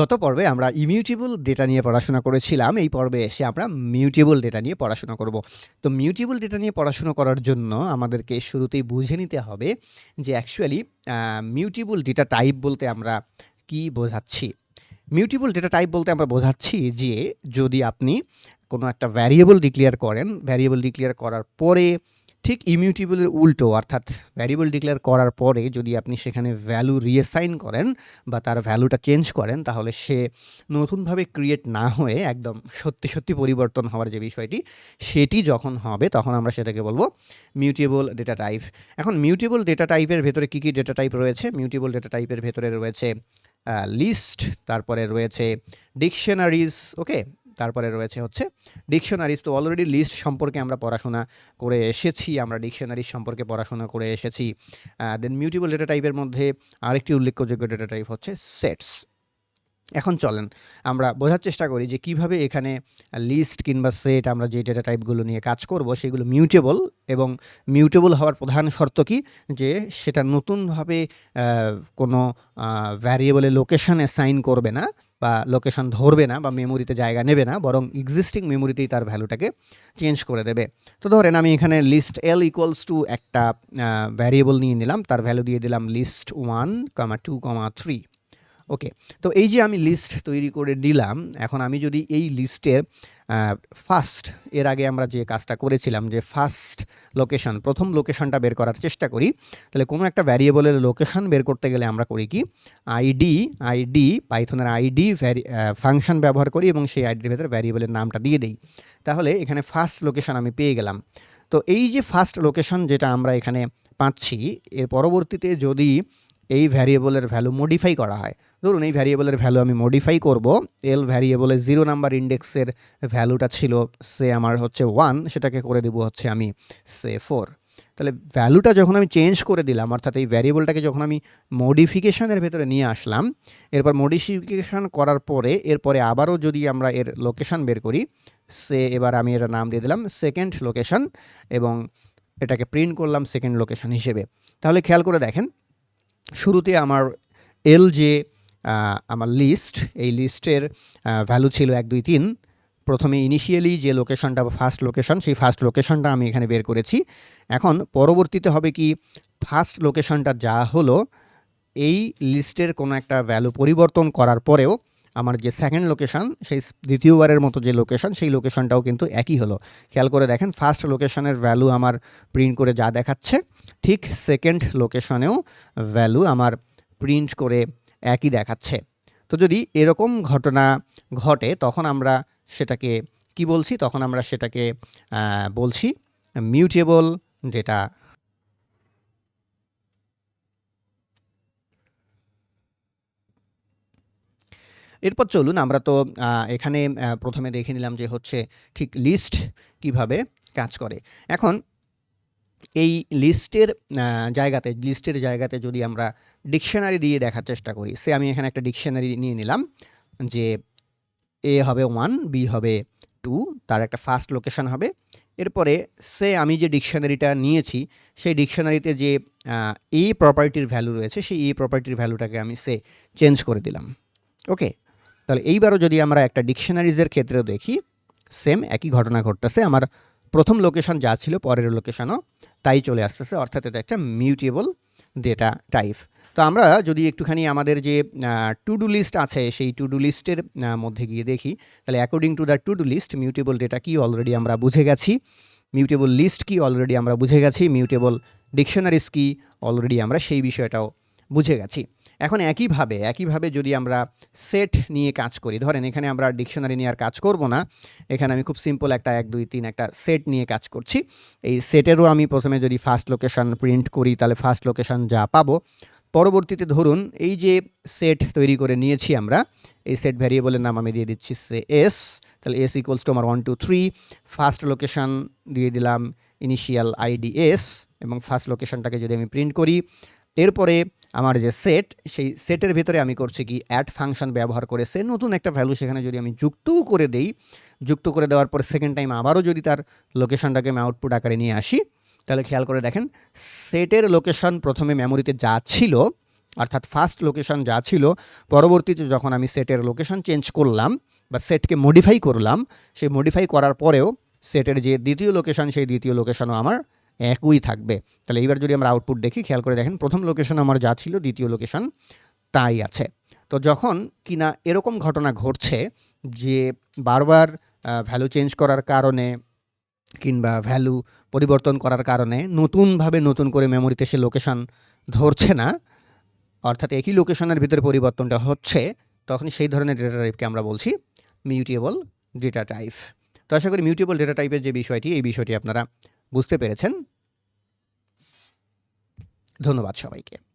গত পর্বে আমরা ইমিউটেবল ডেটা নিয়ে পড়াশোনা করেছিলাম। এই পর্বে এসে আমরা মিউটেবল ডেটা নিয়ে পড়াশোনা করব। তো মিউটেবল ডেটা নিয়ে পড়াশোনা করার জন্য আমাদেরকে শুরুতেই বুঝে নিতে হবে যে অ্যাকচুয়ালি মিউটেবল ডেটা টাইপ বলতে আমরা কি বোঝাচ্ছি? মিউটেবল ডেটা টাইপ বলতে আমরা বোঝাচ্ছি যে যদি আপনি কোনো একটা ভ্যারিয়েবল ডিক্লেয়ার করেন ভ্যারিয়েবল ডিক্লেয়ার করার পরে ঠিক ইমিউটেবলের উল্টো, অর্থাৎ ভ্যারিয়েবল ডিক্লেয়ার করার পরে যদি আপনি সেখানে ভ্যালু রিঅ্যাসাইন করেন বা তার ভ্যালুটা চেঞ্জ করেন, তাহলে সে নতুনভাবে ক্রিয়েট না হয়ে একদম সত্যি সত্যি পরিবর্তন হওয়ার যে বিষয়টি, সেটি যখন হবে, তখন আমরা সেটাকে বলব মিউটেবল ডেটা টাইপ এখন মিউটেবল ডেটা টাইপের ভেতরে কী কী ডেটা টাইপ রয়েছে? মিউটেবল ডেটা টাইপের ভেতরে রয়েছে লিস্ট তারপরে রয়েছে ডিকশনারিজ ওকে তারপরে রয়েছে হচ্ছে ডিকশনারিজ। তো অলরেডি লিস্ট সম্পর্কে আমরা পড়াশোনা করে এসেছি, আমরা ডিকশনারিজ সম্পর্কে পড়াশোনা করে এসেছি। দেন মিউটেবল ডেটা টাইপের মধ্যে আরেকটি উল্লেখযোগ্য ডেটা টাইপ হচ্ছে সেটস এখন চলেন, আমরা বোঝার চেষ্টা করি যে কীভাবে এখানে লিস্ট কিংবা সেট আমরা যে ডেটা টাইপগুলো নিয়ে কাজ করব, সেগুলো মিউটেবল এবং মিউটেবল হওয়ার প্রধান শর্ত কি? যে সেটা নতুনভাবে কোনো ভ্যারিয়েবলে লোকেশন অ্যাসাইন করবে না বা লোকেশন ধরবে না বা মেমোরিতে জায়গা নেবে না, বরং এক্সিস্টিং মেমোরিতেই তার ভ্যালুটাকে চেঞ্জ করে দেবে। তো ধরেন আমি এখানে লিস্ট এল ইকুয়ালস টু একটা ভ্যারিয়েবল নিয়ে নিলাম, তার ভ্যালু দিয়ে দিলাম list one comma two comma three okay তো এই যে আমি লিস্ট তৈরি করে দিলাম এখন আমি যদি এই লিস্টের ফার্স্ট এর আগে আমরা যে কাজটা করেছিলাম, যে ফার্স্ট লোকেশন প্রথম লোকেশনটা বের করার চেষ্টা করি, তাহলে কোনো একটা ভ্যারিয়েবলের লোকেশন বের করতে গেলে আমরা করি কি? আইডি আইডি পাইথনের আইডি ভ্যারি ফাংশন ব্যবহার করি এবং সেই আইডির ভেতরে ভ্যারিয়েবলের নামটা দিয়ে দিই। তাহলে এখানে ফার্স্ট লোকেশন আমি পেয়ে গেলাম। তো এই যে ফার্স্ট লোকেশন যেটা আমরা এখানে পাচ্ছি, এর পরবর্তীতে যদি এই ভ্যারিয়েবলের ভ্যালু মডিফাই করা হয়। ধরুন, এই ভ্যারিয়েবলের ভ্যালু আমি মডিফাই করব এল ভ্যারিয়েবলের জিরো নাম্বার ইন্ডেক্সের ভ্যালুটা ছিল সে আমার হচ্ছে ওয়ান সেটাকে করে দেবো হচ্ছে আমি সে ফোর তাহলে ভ্যালুটা যখন আমি চেঞ্জ করে দিলাম, অর্থাৎ এই ভ্যারিয়েবলটাকে যখন আমি মডিফিকেশানের ভেতরে নিয়ে আসলাম, এরপর মডিফিকেশান করার পরে, এরপরে আবারও যদি আমরা এর লোকেশন বের করি সে এবার আমি এর নাম দিয়ে দিলাম সেকেন্ড লোকেশন এবং এটাকে প্রিন্ট করলাম সেকেন্ড লোকেশান হিসেবে। তাহলে খেয়াল করে দেখেন শুরুতে আমার এল যে আমার লিস্ট, এই লিস্টের ভ্যালু ছিল এক, দুই, তিন। প্রথমে ইনিশিয়ালি যে লোকেশনটা ফার্স্ট লোকেশন সেই ফার্স্ট লোকেশনটা আমি এখানে বের করেছি। এখন পরবর্তীতে হবে কি ফার্স্ট লোকেশনটা যা হলো, এই লিস্টের কোনো একটা ভ্যালু পরিবর্তন করার পরেও আমার যে সেকেন্ড লোকেশন সেই দ্বিতীয়বারের মতো যে লোকেশন সেই লোকেশনটাও কিন্তু একই হলো। খেয়াল করে দেখেন ফার্স্ট লোকেশনের ভ্যালু আমার প্রিন্ট করে যা দেখাচ্ছে, ঠিক সেকেন্ড লোকেশনেও ভ্যালু আমার প্রিন্ট করে একই দেখাচ্ছে। তো যদি এরকম ঘটনা ঘটে, তখন আমরা সেটাকে কি বলছি? তখন আমরা সেটাকে বলছি মিউটেবল ডেটা এরপর চলুন আমরা তো এখানে প্রথমে দেখে নিলাম যে হচ্ছে ঠিক লিস্ট কীভাবে কাজ করে। এখন এই লিস্টের জায়গাতে লিস্টের জায়গাতে যদি আমরা ডিকশনারি দিয়ে দেখার চেষ্টা করি, সে আমি এখানে একটা ডিকশনারি নিয়ে নিলাম যে এ হবে ওয়ান বি হবে টু তার একটা ফার্স্ট লোকেশন হবে। এরপরে সে আমি যে ডিকশনারিটা নিয়েছি, সেই ডিকশনারিতে যে এ প্রপার্টির ভ্যালু রয়েছে, সেই এ প্রপার্টির ভ্যালুটাকে আমি সে চেঞ্জ করে দিলাম। ওকে তাহলে এইবারও যদি আমরা একটা ডিকশনারিজের ক্ষেত্রেও দেখি সেম একই ঘটনা ঘটতেছে। আমার প্রথম লোকেশন যা ছিল, পরের লোকেশনও তাই চলে আসতেছে, অর্থাৎ এটা একটা মিউটেবল ডেটা টাইপ তো আমরা যদি একটুখানি আমাদের যে টু ডু লিস্ট আছে, সেই টু ডু লিস্টের মধ্যে গিয়ে দেখি, তাহলে according to the to do list mutable data কি অলরেডি আমরা বুঝে গেছি? মিউটেবল লিস্ট কি অলরেডি আমরা বুঝে গেছি? মিউটেবল ডিকশনারিজ কি অলরেডি আমরা সেই বিষয়টাও বুঝে গেছি। এখন একইভাবে একইভাবে যদি আমরা সেট নিয়ে কাজ করি, ধরেন এখানে আমরা ডিকশনারি নিয়ে আর কাজ করব না, এখানে আমি খুব সিম্পল একটা এক, দুই, তিন একটা সেট নিয়ে কাজ করছি। এই সেটেরও আমি প্রথমে যদি ফার্স্ট লোকেশন প্রিন্ট করি, তাহলে ফার্স্ট লোকেশন যা পাবো। পরবর্তীতে ধরুন এই যে সেট তৈরি করে নিয়েছি আমরা, এই সেট ভ্যারিয়েবলের নাম আমি দিয়ে দিচ্ছি সে এস তাহলে এস ইকুয়ালস টু আমার one two three first location দিয়ে দিলাম ইনিশিয়াল আইডি এস এবং ফার্স্ট লোকেশনটাকে যদি আমি প্রিন্ট করি, এরপরে আমার যে সেট সেই সেটের ভিতরে আমি করছি কি অ্যাড ফাংশন ব্যবহার করে সে নতুন একটা ভ্যালু সেখানে যদি আমি যুক্তও করে দেই, যুক্ত করে দেওয়ার পর সেকেন্ড টাইম আবারও যদি তার লোকেশনটাকে আমি আউটপুট আকারে নিয়ে আসি, তাহলে খেয়াল করে দেখেন সেটের লোকেশন প্রথমে মেমোরিতে যা ছিল, অর্থাৎ ফার্স্ট লোকেশন যা ছিল, পরবর্তীতে যখন আমি সেটের লোকেশন চেঞ্জ করলাম বা সেটকে মডিফাই করলাম, সেই মডিফাই করার পরেও সেটের যে দ্বিতীয় লোকেশন সেই দ্বিতীয় লোকেশনও আমার একই থাকবে। তাহলে এইবার যদি আমরা আউটপুট দেখি, খেয়াল করে দেখেন, প্রথম লোকেশন আমার যা ছিল, দ্বিতীয় লোকেশন তাই আছে। তো যখন কিনা এরকম ঘটনা ঘটছে যে বারবার ভ্যালু চেঞ্জ করার কারণে কিংবা ভ্যালু পরিবর্তন করার কারণে নতুনভাবে নতুন করে মেমোরিতে সে লোকেশন ধরছে না, অর্থাৎ একই লোকেশনের ভিতরে পরিবর্তনটা হচ্ছে, তখন সেই ধরনের ডেটা টাইপকে আমরা বলছি মিউটেবল ডেটা টাইপ তো আশা করি মিউটেবল ডেটা টাইপের যে বিষয়টি, এই বিষয়টি আপনারা বুঝতে পেরেছেন? ধন্যবাদ সবাইকে।